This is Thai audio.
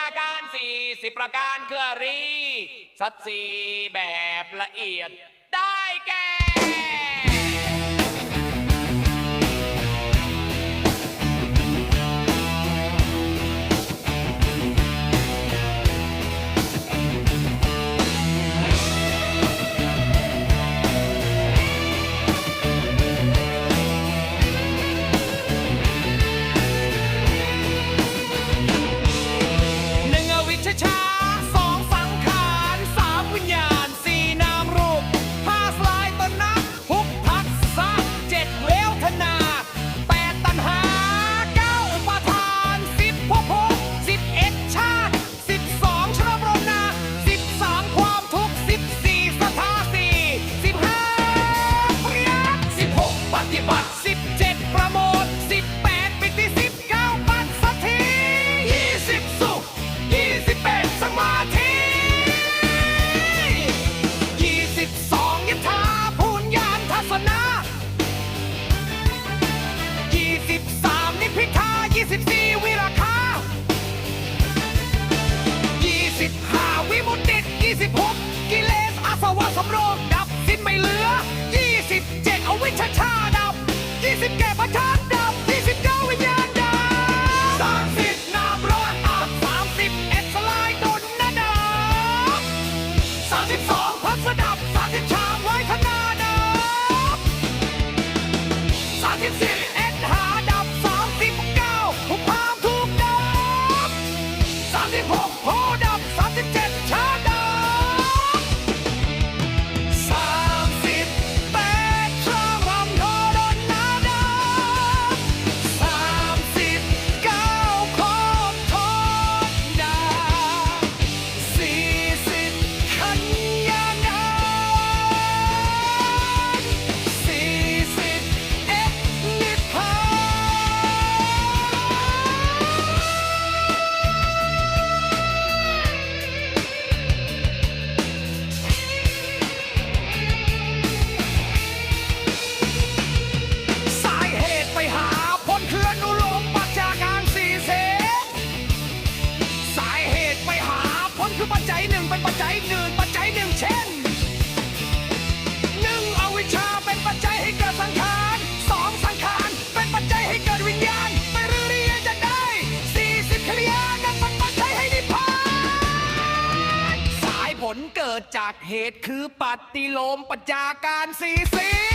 อาการ 40 ประการเครือรี สัตสีแบบละเอียด สาวะสำรองดับสิ้นไม่เหลือ 27 เอาวิชาชาดับ 20 แก่ประชาดับ 29 วิญญาณดับ30น้ำร้อนอาบ30 เอสไลายตนนะดับ32 กิดจากเหตุคือปฏิโลมปัจจาการสีสี